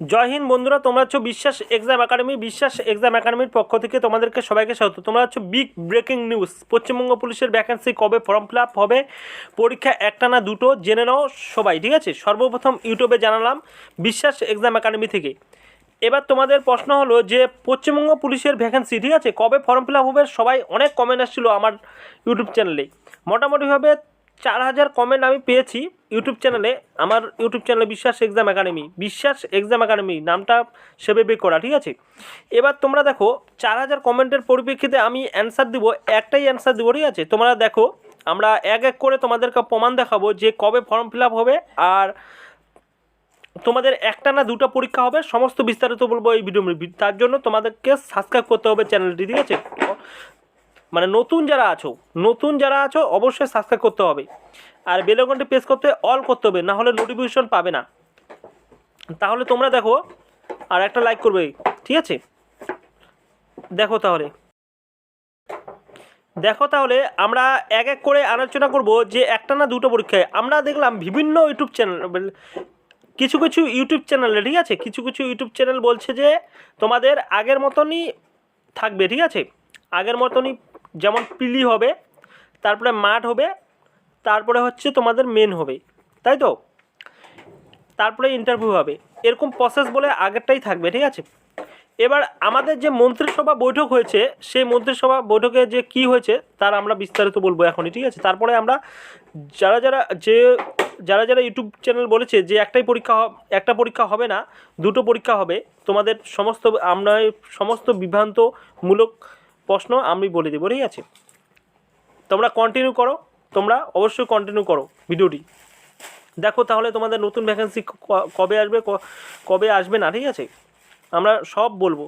জয় হিন্দ বন্ধুরা, তোমরা হচ্ছে বিশ্বাস এক্সাম একাডেমি, বিশ্বাস এক্সাম একাডেমির পক্ষ থেকে তোমাদেরকে সবাইকে স্বাগত। তোমরা হচ্ছে বিগ ব্রেকিং নিউজ, পশ্চিমবঙ্গ পুলিশের ভ্যাকেন্সি কবে ফর্ম ফিল হবে, পরীক্ষা একটা না দুটো, জেনে নাও সবাই, ঠিক আছে? সর্বপ্রথম ইউটিউবে জানালাম বিশ্বাস এক্সাম একাডেমি থেকে। এবার তোমাদের প্রশ্ন হলো যে, পশ্চিমবঙ্গ পুলিশের ভ্যাকেন্সি ঠিক আছে? কবে ফর্ম ফিল হবে? সবাই অনেক কমেন্ট আসছিল আমার ইউটিউব চ্যানেলে মোটামুটিভাবে চার হাজার কমেন্ট আমি পেয়েছি। ইউটিউব চ্যানেলে আমার ইউটিউব চ্যানেলে Biswas exam academy Biswas exam academy নামটা সেভাবে করা, ঠিক আছে? এবার তোমরা দেখো, চার হাজার কমেন্টের পরিপ্রেক্ষিতে আমি অ্যান্সার দিব, একটাই অ্যান্সার দিব, ঠিক আছে? তোমরা দেখো, আমরা এক এক করে তোমাদেরকে প্রমাণ দেখাবো যে কবে ফর্ম ফিল হবে আর তোমাদের একটা না দুটো পরীক্ষা হবে, সমস্ত বিস্তারিত বলব এই ভিডিও তার জন্য তোমাদেরকে সাবস্ক্রাইব করতে হবে চ্যানেলটি ঠিক আছে? মানে নতুন যারা আছো, নতুন যারা আছো অবশ্যই সাবস্ক্রাইব করতে হবে। আর বেলকনটি প্রেস করতে অল করতে হবে না হলে নোটিফিকেশন পাবে না। তাহলে তোমরা দেখো, আর একটা লাইক করবে, ঠিক আছে? দেখো তাহলে। দেখো তাহলে আমরা এক এক করে আলোচনা করব যে একটা না দুটো পরীক্ষায়। আমরা দেখলাম বিভিন্ন ইউটিউব চ্যানেল কিছু কিছু ইউটিউব চ্যানেলে ঠিক আছে? কিছু কিছু ইউটিউব চ্যানেল বলছে যে তোমাদের আগের মতনই থাকবে, ঠিক আছে? আগের মতনই যেমন পিলি হবে, তারপরে মাঠ হবে, তারপরে হচ্ছে তোমাদের মেন হবে, তাই তো? তারপরে ইন্টারভিউ হবে, এরকম প্রসেস বলে আগেরটাই থাকবে, ঠিক আছে? এবার আমাদের যে মন্ত্রিসভা বৈঠক হয়েছে, সেই মন্ত্রিসভা বৈঠকে যে কি হয়েছে, তার আমরা বিস্তারিত বলব এখনই, ঠিক আছে? তারপরে আমরা যারা যারা যে, যারা যারা ইউটিউব চ্যানেল বলেছে যে একটাই পরীক্ষা একটা পরীক্ষা হবে না, দুটো পরীক্ষা হবে, তোমাদের সমস্ত আমরা সমস্ত বিভ্রান্তমূলক প্রশ্ন আমি বলে দেবো, ঠিক আছে? তোমরা কন্টিনিউ করো, তোমরা অবশ্যই কন্টিনিউ করো ভিডিওটি। দেখো তাহলে তোমাদের নতুন ভ্যাকেন্সি কবে আসবে কবে আসবে না, ঠিক আছে? আমরা সব বলব।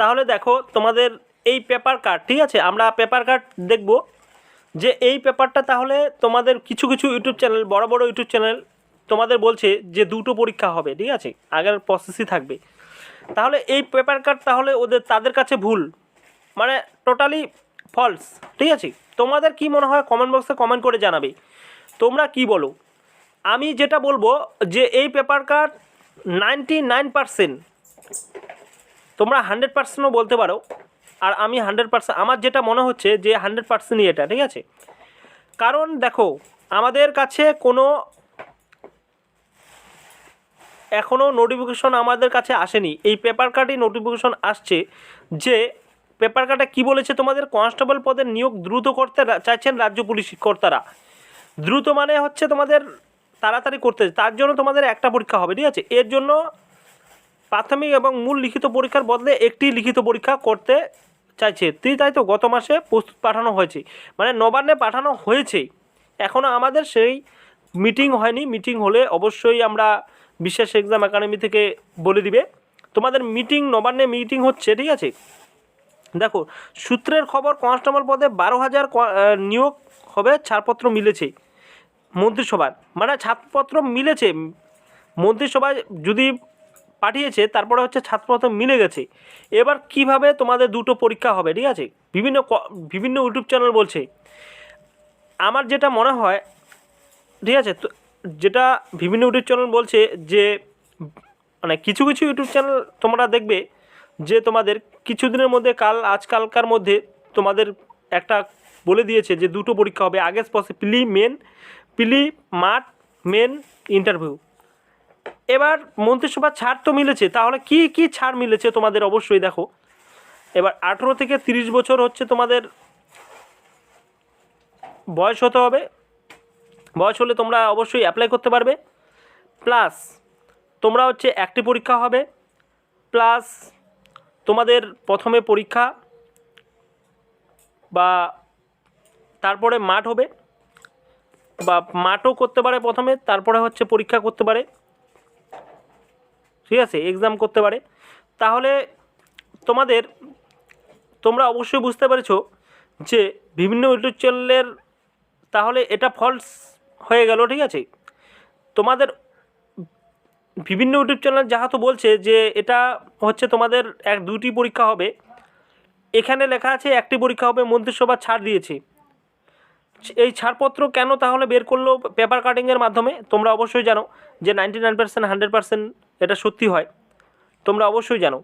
তাহলে দেখো তোমাদের এই পেপার কার্ড ঠিক আছে? আমরা পেপার কার্ড দেখব যে এই পেপারটা তাহলে তোমাদের কিছু কিছু ইউটিউব চ্যানেল বড় বড় ইউটিউব চ্যানেল তোমাদের বলছে যে দুটো পরীক্ষা হবে, ঠিক আছে? আগের প্রসেসই থাকবে। তাহলে এই পেপার কাট তাহলে ওদের, তাদের কাছে ভুল। মানে টোটালি ফলস ঠিক আছে? তোমাদের কি মনে হয় কমেন্ট বক্সে কমেন্ট করে জানাবে। তোমরা কি বলো? আমি যেটা বলব যে এই paper cut ninety nine percent তোমরা হান্ড্রেড পার্সেন্টও বলতে পারো। আর আমি হান্ড্রেড পার্সেন্ট আমার যেটা মনে হচ্ছে যে হান্ড্রেড পার্সেন্টই এটা, ঠিক আছে? কারণ দেখো, আমাদের কাছে কোনো এখনও নোটিফিকেশন আমাদের কাছে আসেনি। এই পেপার কার্ডই নোটিফিকেশন আসছে যে পেপার কার্ডে কী বলেছে তোমাদের? কনস্টেবল পদের নিয়োগ দ্রুত করতে চাইছেন রাজ্য পুলিশ কর্তারা। দ্রুত মানে হচ্ছে তোমাদের তাড়াতাড়ি করতে। তার জন্য তোমাদের একটা পরীক্ষা হবে, ঠিক আছে? এর জন্য প্রাথমিক এবং মূল লিখিত পরীক্ষার বদলে একটি লিখিত পরীক্ষা করতে চাইছে। তুই তাই তো গত মাসে প্রস্তুত পাঠানো হয়েছে। মানে নবান্নে পাঠানো হয়েছে। এখনও আমাদের সেই মিটিং হয়নি। মিটিং হলে অবশ্যই আমরা বিশ্বাস এক্সাম একাডেমি থেকে বলে দিবে। তোমাদের মিটিং নবান্নে মিটিং হচ্ছে, ঠিক আছে? দেখো, সূত্রের খবর কনস্টেবল পদে বারো হাজার নিয়োগ হবে, ছাড়পত্র মিলেছে মন্ত্রিসভার মানে ছাড়পত্র মিলেছে। মন্ত্রিসভায় যদি পাঠিয়েছে, তারপরে হচ্ছে ছাত্রপত্র মিলে গেছে। এবার কীভাবে তোমাদের দুটো পরীক্ষা হবে, ঠিক আছে? বিভিন্ন বিভিন্ন ইউটিউব চ্যানেল বলছে। আমার যেটা মনে হয়, ঠিক আছে? তো যেটা বিভিন্ন ইউটিউব চ্যানেল বলছে যে মানে কিছু কিছু ইউটিউব চ্যানেল তোমরা দেখবে যে তোমাদের কিছুদিনের মধ্যে কাল আজকালকার মধ্যে তোমাদের একটা বলে দিয়েছে যে দুটো পরীক্ষা হবে। আগে স্পষ্ট পিলি মেন প্লি মাঠ মেন ইন্টারভিউ এবার মন্ত্রিসভার ছাড় তো মিলেছে, তাহলে কি কি ছাড় মিলেছে তোমাদের? অবশ্যই দেখো। এবার আঠেরো থেকে তিরিশ বছর হচ্ছে তোমাদের বয়স হতে হবে। বয়স হলে তোমরা অবশ্যই অ্যাপ্লাই করতে পারবে। প্লাস তোমরা হচ্ছে একটি পরীক্ষা হবে। প্লাস তোমাদের প্রথমে পরীক্ষা বা তারপরে মাঠ হবে। বা মাঠও করতে পারে প্রথমে, তারপরে হচ্ছে পরীক্ষা করতে পারে। ঠিক আছে? এক্সাম করতে পারে। তাহলে তোমাদের, তোমরা অবশ্যই বুঝতে পেরেছ যে বিভিন্ন ইউটিউব চ্যানেলের তাহলে এটা ফলস হয়ে গেল, ঠিক আছে? তোমাদের বিভিন্ন ইউটিউব চ্যানেল যাহা তো বলছে যে এটা হচ্ছে তোমাদের এক দুটি পরীক্ষা হবে। এখানে লেখা আছে, একটি পরীক্ষা হবে মন্ত্রিসভা ছাড় দিয়েছে। এই ছাড়পত্র কেন তাহলে বের করল পেপার কাটিংয়ের মাধ্যমে? তোমরা অবশ্যই জানো যে ninety nine percent hundred percent এটা সত্যি হয়। তোমরা অবশ্যই জানো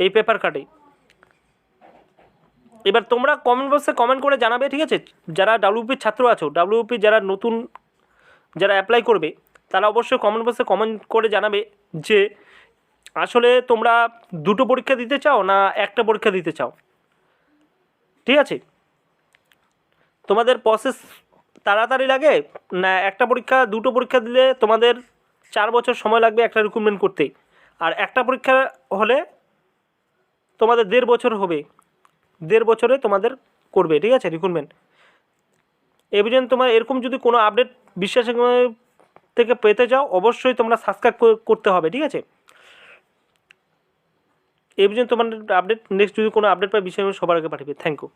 এই পেপার কাটে এবার তোমরা কমেন্ট বক্সে কমেন্ট করে জানাবে, ঠিক আছে? যারা ডাব্লিউপির ছাত্র আছো ডাব্লিউপি যারা নতুন, যারা অ্যাপ্লাই করবে, তারা অবশ্যই কমেন্ট বক্সে কমেন্ট করে জানাবে যে, আসলে তোমরা দুটো পরীক্ষা দিতে চাও না একটা পরীক্ষা দিতে চাও? ঠিক আছে? তোমাদের প্রসেস তাড়াতাড়ি লাগে? না, একটা পরীক্ষা, দুটো পরীক্ষা দিলে তোমাদের চার বছর সময় লাগবে একটা রিক্রুটমেন্ট করতে। আর একটা পরীক্ষা হলে তোমাদের দেড় বছর হবে। দেড় বছরে তোমাদের করবে, ঠিক আছে? রিক্রুটমেন্ট এবার তোমার এরকম যদি কোনো আপডেট বিশ্বাস থেকে পেতে চাও, অবশ্যই তোমরা সাবস্ক্রাইব করতে হবে, ঠিক আছে? এই পর্যন্ত তোমার আপডেট নেক্সট যদি কোনো আপডেট পাই বিষয় সবার আগে পাঠাবে থ্যাংক ইউ